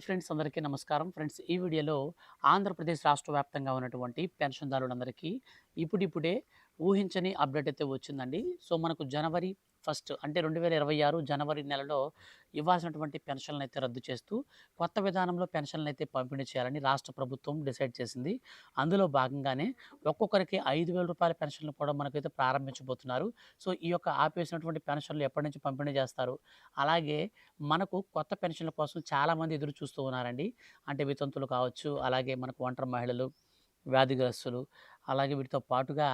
Hi friends అందరికీ నమస్కారం. Friends ఈ వీడియోలో ఆంధ్రప్రదేశ్ రాష్ట్ర వ్యాప్తంగా ఉన్నటువంటి పెన్షన్దారులందరికీ ఇప్పుడిప్పుడే ఊహించని అప్డేట్ అయితే వచ్చిందండి. సో మనకు జనవరి ఫస్ట్ అంటే రెండు వేల ఇరవై ఆరు జనవరి నెలలో ఇవ్వాల్సినటువంటి పెన్షన్లను అయితే రద్దు చేస్తూ కొత్త విధానంలో పెన్షన్లు అయితే పంపిణీ చేయాలని రాష్ట్ర ప్రభుత్వం డిసైడ్ చేసింది. అందులో భాగంగానే ఒక్కొక్కరికి ఐదు వేల రూపాయల పెన్షన్లు కూడా మనకైతే ప్రారంభించబోతున్నారు. సో ఈ యొక్క ఆపేసినటువంటి పెన్షన్లు ఎప్పటి నుంచి పంపిణీ చేస్తారు? అలాగే మనకు కొత్త పెన్షన్ల కోసం చాలామంది ఎదురు చూస్తూ ఉన్నారండి. అంటే వితంతులు కావచ్చు అలాగే మనకు ఒంటరి మహిళలు వ్యాధిగ్రస్తులు అలాగే వీటితో పాటుగా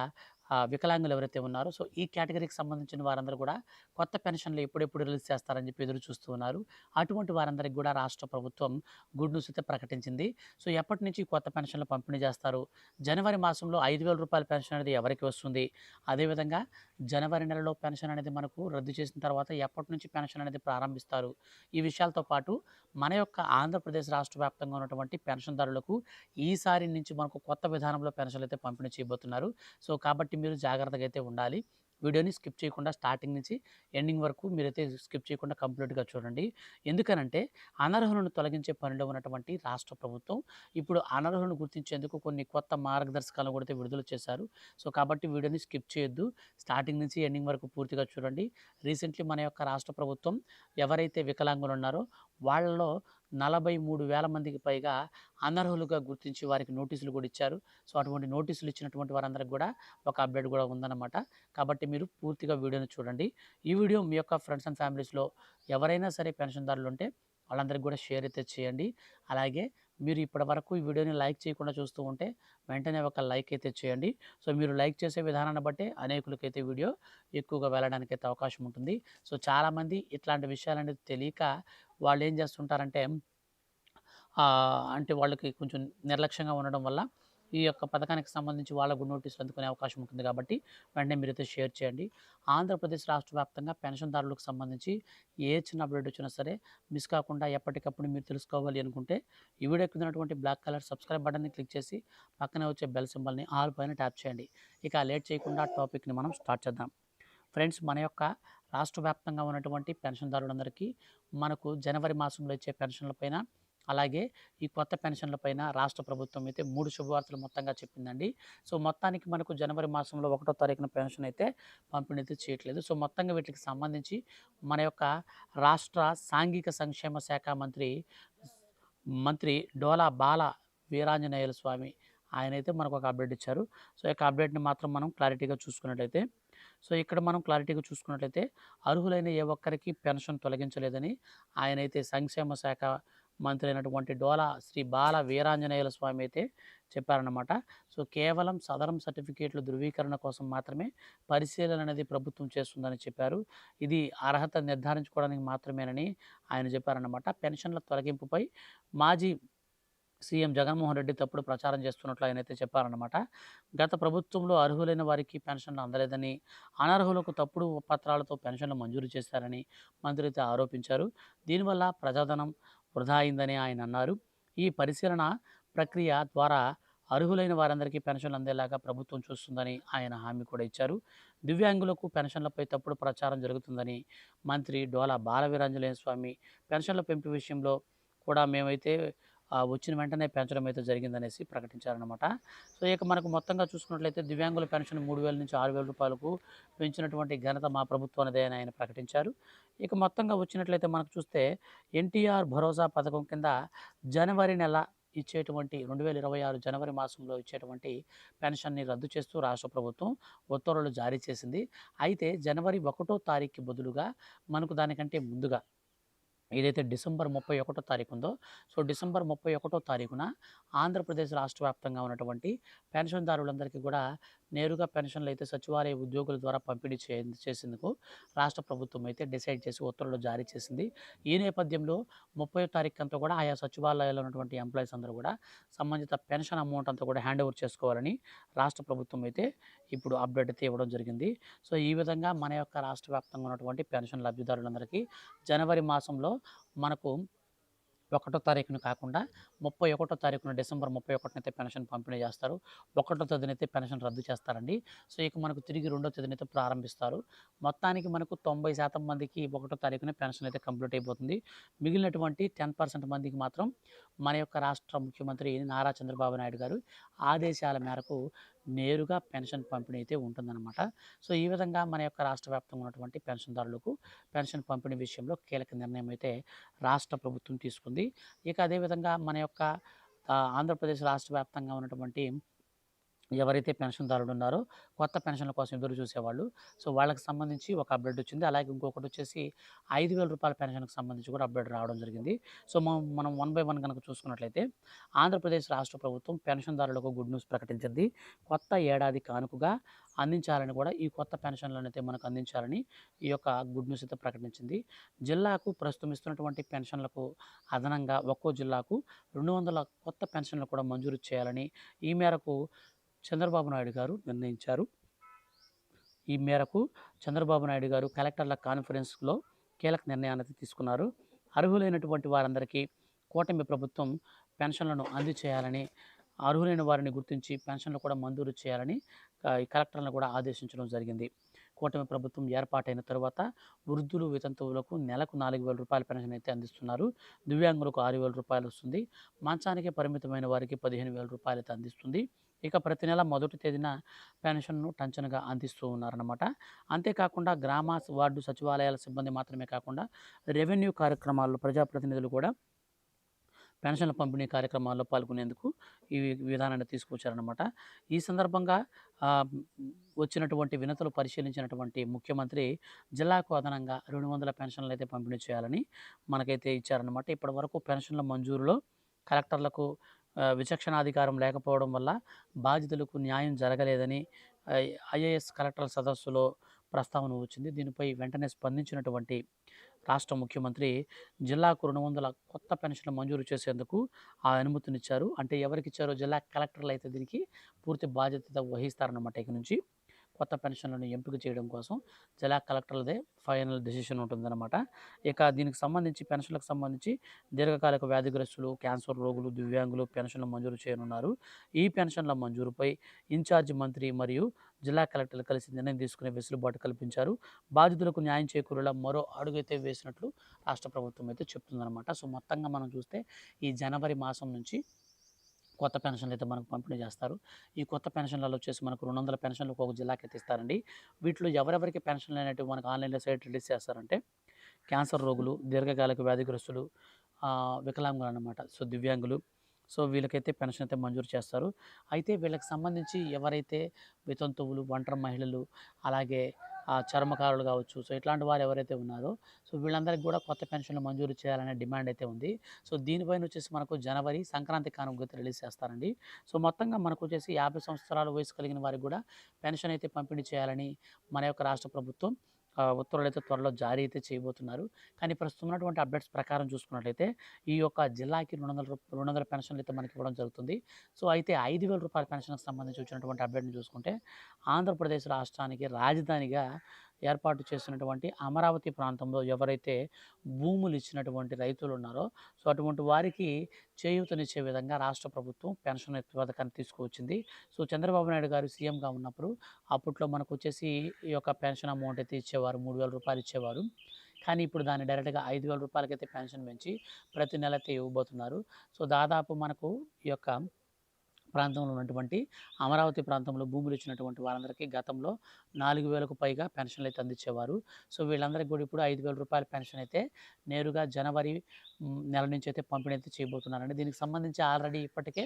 వికలాంగులు ఎవరైతే ఉన్నారో సో ఈ కేటగిరీకి సంబంధించిన వారందరూ కూడా కొత్త పెన్షన్లు ఎప్పుడెప్పుడు రిలీజ్ చేస్తారని చెప్పి ఎదురు చూస్తూ ఉన్నారు. అటువంటి వారందరికీ కూడా రాష్ట్ర ప్రభుత్వం గుడ్ న్యూస్ అయితే ప్రకటించింది. సో ఎప్పటి నుంచి కొత్త పెన్షన్లు పంపిణీ చేస్తారు? జనవరి మాసంలో ఐదు వేల రూపాయల పెన్షన్ అనేది ఎవరికి వస్తుంది? అదేవిధంగా జనవరి నెలలో పెన్షన్ అనేది మనకు రద్దు చేసిన తర్వాత ఎప్పటి నుంచి పెన్షన్ అనేది ప్రారంభిస్తారు? ఈ విషయాలతో పాటు మన యొక్క ఆంధ్రప్రదేశ్ రాష్ట్ర వ్యాప్తంగా ఉన్నటువంటి పెన్షన్దారులకు ఈసారి నుంచి మనకు కొత్త విధానంలో పెన్షన్లు అయితే పంపిణీ చేయబోతున్నారు. సో కాబట్టి మీరు జాగ్రత్తగా అయితే ఉండాలి. వీడియోని స్కిప్ చేయకుండా స్టార్టింగ్ నుంచి ఎండింగ్ వరకు మీరైతే స్కిప్ చేయకుండా కంప్లీట్గా చూడండి. ఎందుకనంటే అనర్హులను తొలగించే పనిలో ఉన్నటువంటి రాష్ట్ర ప్రభుత్వం ఇప్పుడు అనర్హులను గుర్తించేందుకు కొన్ని కొత్త మార్గదర్శకాలను కూడా అయితే విడుదల చేశారు. సో కాబట్టి వీడియోని స్కిప్ చేయొద్దు. స్టార్టింగ్ నుంచి ఎండింగ్ వరకు పూర్తిగా చూడండి. రీసెంట్లీ మన యొక్క రాష్ట్ర ప్రభుత్వం ఎవరైతే వికలాంగులు ఉన్నారో వాళ్ళలో నలభై మూడు వేల మందికి పైగా అనర్హులుగా గుర్తించి వారికి నోటీసులు కూడా ఇచ్చారు. సో అటువంటి నోటీసులు ఇచ్చినటువంటి వారందరికి కూడా ఒక అప్డేట్ కూడా ఉందన్నమాట. కాబట్టి మీరు పూర్తిగా వీడియోని చూడండి. ఈ వీడియో మీ యొక్క ఫ్రెండ్స్ అండ్ ఫ్యామిలీస్లో ఎవరైనా సరే పెన్షన్దారులు ఉంటే వాళ్ళందరికీ కూడా షేర్ అయితే చేయండి. అలాగే మీరు ఇప్పటి వరకు ఈ వీడియోని లైక్ చేయకుండా చూస్తూ ఉంటే వెంటనే ఒక లైక్ అయితే చేయండి. సో మీరు లైక్ చేసే విధానాన్ని బట్టే అనేకులకైతే వీడియో ఎక్కువగా వెళ్ళడానికి అయితే అవకాశం ఉంటుంది. సో చాలామంది ఇట్లాంటి విషయాలు అనేది తెలియక వాళ్ళు ఏం చేస్తుంటారంటే అంటే వాళ్ళకి కొంచెం నిర్లక్ష్యంగా ఉండడం వల్ల ఈ యొక్క పథకానికి సంబంధించి వాళ్ళకు నోటీసులు అందుకునే అవకాశం ఉంటుంది కాబట్టి వెంటనే మీరైతే షేర్ చేయండి. ఆంధ్రప్రదేశ్ రాష్ట్ర వ్యాప్తంగా పెన్షన్దారులకు సంబంధించి ఏ చిన్న అప్డేట్ వచ్చినా సరే మిస్ కాకుండా ఎప్పటికప్పుడు మీరు తెలుసుకోవాలి అనుకుంటే ఈ వీడియో కిందటువంటి ఉన్నటువంటి బ్లాక్ కలర్ సబ్స్క్రైబ్ బటన్ని క్లిక్ చేసి పక్కనే వచ్చే బెల్ సింబల్ని ఆల్ పైన ట్యాప్ చేయండి. ఇక లేట్ చేయకుండా టాపిక్ని మనం స్టార్ట్ చేద్దాం. ఫ్రెండ్స్ మన యొక్క రాష్ట్ర వ్యాప్తంగా ఉన్నటువంటి పెన్షన్దారులందరికీ మనకు జనవరి మాసంలో ఇచ్చే పెన్షన్లపైన అలాగే ఈ కొత్త పెన్షన్లపైన రాష్ట్ర ప్రభుత్వం అయితే మూడు శుభవార్తలు మొత్తంగా చెప్పిందండి. సో మొత్తానికి మనకు జనవరి మాసంలో ఒకటో తారీఖున పెన్షన్ అయితే పంపిణీ అయితే చేయట్లేదు. సో మొత్తంగా వీటికి సంబంధించి మన యొక్క రాష్ట్ర సాంఘిక సంక్షేమ శాఖ మంత్రి మంత్రి డోలా బాల వీరాంజనేయుల స్వామి ఆయన అయితే మనకు ఒక అప్డేట్ ఇచ్చారు. సో యొక్క అప్డేట్ని మాత్రం మనం క్లారిటీగా చూసుకున్నట్లయితే సో ఇక్కడ మనం క్లారిటీగా చూసుకున్నట్లయితే అర్హులైన ఏ ఒక్కరికి పెన్షన్ తొలగించలేదని ఆయన అయితే సంక్షేమ శాఖ మంత్రి అయినటువంటి డోలా శ్రీ బాల వీరాంజనేయుల స్వామి అయితే చెప్పారన్నమాట. సో కేవలం సదరం సర్టిఫికేట్ల ధృవీకరణ కోసం మాత్రమే పరిశీలన అనేది ప్రభుత్వం చేస్తుందని చెప్పారు. ఇది అర్హత నిర్ధారించుకోవడానికి మాత్రమేనని ఆయన చెప్పారన్నమాట. పెన్షన్ల తొలగింపుపై మాజీ సీఎం జగన్మోహన్ రెడ్డి తప్పుడు ప్రచారం చేస్తున్నట్లు ఆయన అయితే చెప్పారన్నమాట. గత ప్రభుత్వంలో అర్హులైన వారికి పెన్షన్లు అందలేదని అనర్హులకు తప్పుడు పత్రాలతో పెన్షన్లు మంజూరు చేశారని మంత్రి అయితే ఆరోపించారు. దీనివల్ల ప్రజాధనం వృధా అయిందని ఆయన అన్నారు. ఈ పరిశీలన ప్రక్రియ ద్వారా అర్హులైన వారందరికీ పెన్షన్లు అందేలాగా ప్రభుత్వం చూస్తుందని ఆయన హామీ కూడా ఇచ్చారు. దివ్యాంగులకు పెన్షన్లపై తప్పుడు ప్రచారం జరుగుతుందని మంత్రి డోలా బాలవీరాంజనేయ స్వామి పెన్షన్ల పెంపు విషయంలో కూడా మేమైతే వచ్చిన వెంటనే పెంచడం అయితే జరిగిందనేసి ప్రకటించారనమాట సో ఇక మనకు మొత్తంగా చూసుకున్నట్లయితే దివ్యాంగుల పెన్షన్ మూడు వేల నుంచి ఆరు వేల రూపాయలకు పెంచినటువంటి ఘనత మా ప్రభుత్వానిదే అని ఆయన ప్రకటించారు. ఇక మొత్తంగా వచ్చినట్లయితే మనకు చూస్తే ఎన్టీఆర్ భరోసా పథకం కింద జనవరి నెల ఇచ్చేటువంటి రెండు వేల ఇరవై ఆరు జనవరి మాసంలో ఇచ్చేటువంటి పెన్షన్ని రద్దు చేస్తూ రాష్ట్ర ప్రభుత్వం ఉత్తర్వులు జారీ చేసింది. అయితే జనవరి ఒకటో తారీఖుకి బదులుగా మనకు దానికంటే ముందుగా ఏదైతే డిసెంబర్ ముప్పై ఒకటో తారీఖు ఉందో సో డిసెంబర్ ముప్పై ఒకటో తారీఖున ఆంధ్రప్రదేశ్ రాష్ట్ర వ్యాప్తంగా ఉన్నటువంటి పెన్షన్దారులందరికీ కూడా నేరుగా పెన్షన్లు అయితే సచివాలయ ఉద్యోగుల ద్వారా పంపిణీ చే చేసేందుకు రాష్ట్ర ప్రభుత్వం అయితే డిసైడ్ చేసి ఉత్తర్వులు జారీ చేసింది. ఈ నేపథ్యంలో ముప్పై తారీఖు అంతా కూడా ఆయా సచివాలయాల్లో ఉన్నటువంటి ఎంప్లాయీస్ అందరూ కూడా సంబంధిత పెన్షన్ అమౌంట్ అంతా కూడా హ్యాండ్ ఓవర్ చేసుకోవాలని రాష్ట్ర ప్రభుత్వం అయితే ఇప్పుడు అప్డేట్ అయితే ఇవ్వడం జరిగింది. సో ఈ విధంగా మన యొక్క రాష్ట్ర వ్యాప్తంగా ఉన్నటువంటి పెన్షన్ లబ్ధిదారులందరికీ జనవరి మాసంలో మనకు ఒకటో తారీఖున కాకుండా ముప్పై ఒకటో తారీఖున డిసెంబర్ ముప్పై ఒకటినైతే పెన్షన్ పంపిణీ చేస్తారు. ఒకటో తేదీనైతే పెన్షన్ రద్దు చేస్తారండి. సో ఇక మనకు తిరిగి రెండో తేదీనైతే ప్రారంభిస్తారు. మొత్తానికి మనకు తొంభై శాతం మందికి ఒకటో తారీఖున పెన్షన్ అయితే కంప్లీట్ అయిపోతుంది. మిగిలినటువంటి టెన్ పర్సెంట్ మందికి మాత్రం మన యొక్క రాష్ట్ర ముఖ్యమంత్రి నారా చంద్రబాబు నాయుడు గారు ఆదేశాల మేరకు నేరుగా పెన్షన్ పంపిణీ అయితే ఉంటుందన్నమాట. సో ఈ విధంగా మన యొక్క రాష్ట్ర వ్యాప్తంగా ఉన్నటువంటి పెన్షన్దారులకు పెన్షన్ పంపిణీ విషయంలో కీలక నిర్ణయం అయితే రాష్ట్ర ప్రభుత్వం తీసుకుంది. ఇక అదేవిధంగా మన యొక్క ఆంధ్రప్రదేశ్ రాష్ట్ర వ్యాప్తంగా ఉన్నటువంటి ఎవరైతే పెన్షన్దారులు ఉన్నారో కొత్త పెన్షన్ల కోసం ఎదురు చూసేవాళ్ళు. సో వాళ్ళకి సంబంధించి ఒక అప్డేట్ వచ్చింది. అలాగే ఇంకొకటి వచ్చేసి ఐదు వేల రూపాయల పెన్షన్కి సంబంధించి కూడా అప్డేట్ రావడం జరిగింది. సో మనం మనం వన్ బై వన్ కనుక చూసుకున్నట్లయితే ఆంధ్రప్రదేశ్ రాష్ట్ర ప్రభుత్వం పెన్షన్దారులకు గుడ్ న్యూస్ ప్రకటించింది. కొత్త ఏడాది కానుకగా అందించాలని కూడా ఈ కొత్త పెన్షన్లను అయితే మనకు అందించాలని ఈ యొక్క గుడ్ న్యూస్ అయితే ప్రకటించింది. జిల్లాకు ప్రస్తుతం ఇస్తున్నటువంటి పెన్షన్లకు అదనంగా ఒక్కో జిల్లాకు రెండు వందల కొత్త పెన్షన్లు కూడా మంజూరు చేయాలని ఈ మేరకు చంద్రబాబు నాయుడు గారు నిర్ణయించారు. ఈ మేరకు చంద్రబాబు నాయుడు గారు కలెక్టర్ల కాన్ఫరెన్స్లో కీలక నిర్ణయాన్ని తీసుకున్నారు. అర్హులైనటువంటి వారందరికీ కూటమి ప్రభుత్వం పెన్షన్లను అందజేయాలని అర్హులైన వారిని గుర్తించి పెన్షన్లు కూడా మంజూరు చేయాలని కలెక్టర్లను కూడా ఆదేశించడం జరిగింది. కూటమి ప్రభుత్వం ఏర్పాటైన తర్వాత వృద్ధులు వితంతువులకు నెలకు నాలుగు వేల రూపాయల పెన్షన్ అయితే అందిస్తున్నారు. దివ్యాంగులకు ఆరు వేల రూపాయలు వస్తుంది. మంచానికి పరిమితమైన వారికి పదిహేను వేల రూపాయలు అయితే అందిస్తుంది. ఇక ప్రతి నెల మొదటి తేదీన పెన్షన్ను టంచనగా అందిస్తూ ఉన్నారన్నమాట. అంతేకాకుండా గ్రామ వార్డు సచివాలయాల సిబ్బంది మాత్రమే కాకుండా రెవెన్యూ కార్యక్రమాల్లో ప్రజాప్రతినిధులు కూడా పెన్షన్ల పంపిణీ కార్యక్రమాల్లో పాల్గొనేందుకు ఈ విధానాన్ని తీసుకొచ్చారనమాట ఈ సందర్భంగా వచ్చినటువంటి వినతులు పరిశీలించినటువంటి ముఖ్యమంత్రి జిల్లాకు అదనంగా రెండు వందల పెన్షన్లు అయితే పంపిణీ చేయాలని మనకైతే ఇచ్చారనమాట ఇప్పటి వరకు పెన్షన్ల మంజూరులో కలెక్టర్లకు విచక్షణాధికారం లేకపోవడం వల్ల బాధితులకు న్యాయం జరగలేదని ఐఏఎస్ కలెక్టర్ల సదస్సులో ప్రస్తావన వచ్చింది. దీనిపై వెంటనే స్పందించినటువంటి రాష్ట్ర ముఖ్యమంత్రి జిల్లాకు రెండు వందల కొత్త పెన్షన్లు మంజూరు చేసేందుకు ఆ అనుమతినిచ్చారు. అంటే ఎవరికి ఇచ్చారో జిల్లా కలెక్టర్లు అయితే దీనికి పూర్తి బాధ్యత వహిస్తారన్నమాట ఇక నుంచి. కొత్త పెన్షన్లను ఎంపిక చేయడం కోసం జిల్లా కలెక్టర్లదే ఫైనల్ డెసిషన్ ఉంటుందన్నమాట. ఇక దీనికి సంబంధించి పెన్షన్లకు సంబంధించి దీర్ఘకాలిక వ్యాధిగ్రస్తులు క్యాన్సర్ రోగులు దివ్యాంగులు పెన్షన్లు మంజూరు చేయనున్నారు. ఈ పెన్షన్ల మంజూరుపై ఇన్ఛార్జి మంత్రి మరియు జిల్లా కలెక్టర్లు కలిసి నిర్ణయం తీసుకునే వెసులుబాటు కల్పించారు. బాధితులకు న్యాయం చేకూరేలా మరో అడుగైతే వేసినట్లు రాష్ట్ర ప్రభుత్వం అయితే చెప్తుందన్నమాట. సో మొత్తంగా మనం చూస్తే ఈ జనవరి మాసం నుంచి కొత్త పెన్షన్లు అయితే మనకు పంపిణీ చేస్తారు. ఈ కొత్త పెన్షన్లలో వచ్చేసి మనకు రెండు వందల పెన్షన్లు ఒక్కొక్క జిల్లాకి అయితే ఇస్తారండి. వీటిలో ఎవరెవరికి పెన్షన్లు అనేటివి మనకు ఆన్లైన్లో సైట్ రిలీజ్ చేస్తారంటే క్యాన్సర్ రోగులు దీర్ఘకాలిక వ్యాధిగ్రస్తులు వికలాంగులు అనమాట సో దివ్యాంగులు. సో వీళ్ళకైతే పెన్షన్ అయితే మంజూరు చేస్తారు. అయితే వీళ్ళకి సంబంధించి ఎవరైతే వితంతువులు ఒంటరి మహిళలు అలాగే చర్మకారులు కావచ్చు. సో ఇట్లాంటి వారు ఎవరైతే ఉన్నారో సో వీళ్ళందరికీ కూడా కొత్త పెన్షన్లు మంజూరు చేయాలనే డిమాండ్ అయితే ఉంది. సో దీనిపైన వచ్చేసి మనకు జనవరి సంక్రాంతి కానుక రిలీజ్ చేస్తారండి. సో మొత్తంగా మనకు వచ్చేసి యాభై సంవత్సరాల వయసు కలిగిన వారికి కూడా పెన్షన్ అయితే పంపిణీ చేయాలని మన యొక్క రాష్ట్ర ప్రభుత్వం ఉత్తర్వులు అయితే త్వరలో జారీ అయితే చేయబోతున్నారు. కానీ ప్రస్తుతం ఉన్నటువంటి అప్డేట్స్ ప్రకారం చూసుకున్నట్లయితే ఈ యొక్క జిల్లాకి రెండు వందల రెండు వందల పెన్షన్లు అయితే మనకి ఇవ్వడం జరుగుతుంది. సో అయితే ఐదు వేల రూపాయల పెన్షన్కి సంబంధించి వచ్చినటువంటి అప్డేట్ని చూసుకుంటే ఆంధ్రప్రదేశ్ రాష్ట్రానికి రాజధానిగా ఏర్పాటు చేసినటువంటి అమరావతి ప్రాంతంలో ఎవరైతే భూములు ఇచ్చినటువంటి రైతులు ఉన్నారో సో అటువంటి వారికి చేయూతనిచ్చే విధంగా రాష్ట్ర ప్రభుత్వం పెన్షన్ పథకాన్ని తీసుకువచ్చింది. సో చంద్రబాబు నాయుడు గారు సీఎంగా ఉన్నప్పుడు అప్పట్లో మనకు వచ్చేసి ఈ యొక్క పెన్షన్ అమౌంట్ అయితే ఇచ్చేవారు మూడు వేల రూపాయలు ఇచ్చేవారు. కానీ ఇప్పుడు దాన్ని డైరెక్ట్గా ఐదు వేల రూపాయలకైతే పెన్షన్ పెంచి ప్రతి నెల అయితే ఇవ్వబోతున్నారు. సో దాదాపు మనకు ఈ యొక్క ప్రాంతంలో ఉన్నటువంటి అమరావతి ప్రాంతంలో భూములు ఇచ్చినటువంటి వారందరికీ గతంలో నాలుగు వేలకు పైగా పెన్షన్లు అయితే అందించేవారు. సో వీళ్ళందరికీ కూడా ఇప్పుడు ఐదు వేల రూపాయల పెన్షన్ అయితే నేరుగా జనవరి నెల నుంచి అయితే పంపిణీ అయితే చేయబోతున్నారండి. దీనికి సంబంధించి ఆల్రెడీ ఇప్పటికే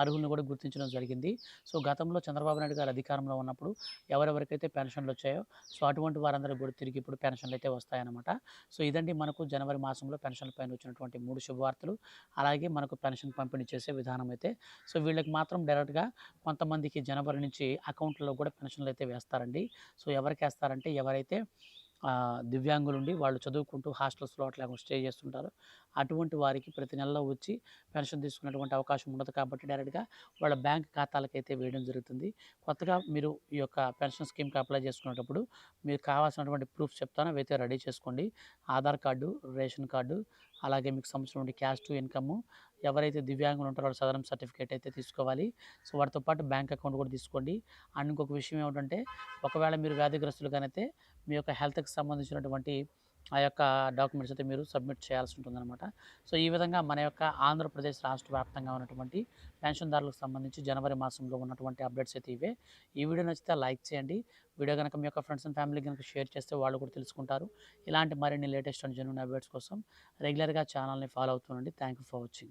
అర్హులను కూడా గుర్తించడం జరిగింది. సో గతంలో చంద్రబాబు నాయుడు గారు అధికారంలో ఉన్నప్పుడు ఎవరెవరికైతే పెన్షన్లు వచ్చాయో సో అటువంటి వారందరూ కూడా తిరిగి ఇప్పుడు పెన్షన్లు అయితే వస్తాయన్నమాట. సో ఇదండి మనకు జనవరి మాసంలో పెన్షన్ల పైన వచ్చినటువంటి మూడు శుభవార్తలు. అలాగే మనకు పెన్షన్ పంపిణీ చేసే విధానం అయితే. సో వీళ్ళకి మాత్రం డైరెక్ట్గా కొంతమందికి జనవరి నుంచి అకౌంట్లలో కూడా పెన్షన్లు అయితే వేస్తారండి. సో ఎవరికి వేస్తారంటే ఎవరైతే దివ్యాంగులు ఉండి వాళ్ళు చదువుకుంటూ హాస్టల్స్లో అట్లా స్టే చేస్తుంటారో అటువంటి వారికి ప్రతి నెలలో వచ్చి పెన్షన్ తీసుకునేటువంటి అవకాశం ఉండదు కాబట్టి డైరెక్ట్గా వాళ్ళ బ్యాంక్ ఖాతాలకైతే వేయడం జరుగుతుంది. కొత్తగా మీరు ఈ యొక్క పెన్షన్ స్కీమ్కి అప్లై చేసుకునేటప్పుడు మీకు కావాల్సినటువంటి ప్రూఫ్ చెప్తాను అవైతే రెడీ చేసుకోండి. ఆధార్ కార్డు రేషన్ కార్డు అలాగే మీకు సంబంధించినటువంటి టు ఇన్కమ్ ఎవరైతే దివ్యాంగులు ఉంటారో వాళ్ళ సదరం సర్టిఫికేట్ అయితే తీసుకోవాలి. సో వాటితో పాటు బ్యాంక్ అకౌంట్ కూడా తీసుకోండి. అండ్ ఇంకొక విషయం ఏమిటంటే ఒకవేళ మీరు వ్యాధిగ్రస్తులుగానైతే మీ యొక్క హెల్త్కి సంబంధించినటువంటి ఆ యొక్క డాక్యుమెంట్స్ అయితే మీరు సబ్మిట్ చేయాల్సి ఉంటుందన్నమాట. సో ఈ విధంగా మన యొక్క ఆంధ్రప్రదేశ్ రాష్ట్ర వ్యాప్తంగా ఉన్నటువంటి పెన్షన్దారులకు సంబంధించి జనవరి మాసంలో ఉన్నటువంటి అప్డేట్స్ అయితే ఇవే. ఈ వీడియో నచ్చితే లైక్ చేయండి. వీడియో కనుక మీ యొక్క ఫ్రెండ్స్ అండ్ ఫ్యామిలీ కనుక షేర్ చేస్తే వాళ్ళు కూడా తెలుసుకుంటారు. ఇలాంటి మరిన్ని లేటెస్ట్ అండ్ జెన్యున్ అప్డేట్స్ కోసం రెగ్యులర్గా ఛానల్ని ఫాలో అవుతుండండి థ్యాంక్ యూ ఫర్ వాచింగ్.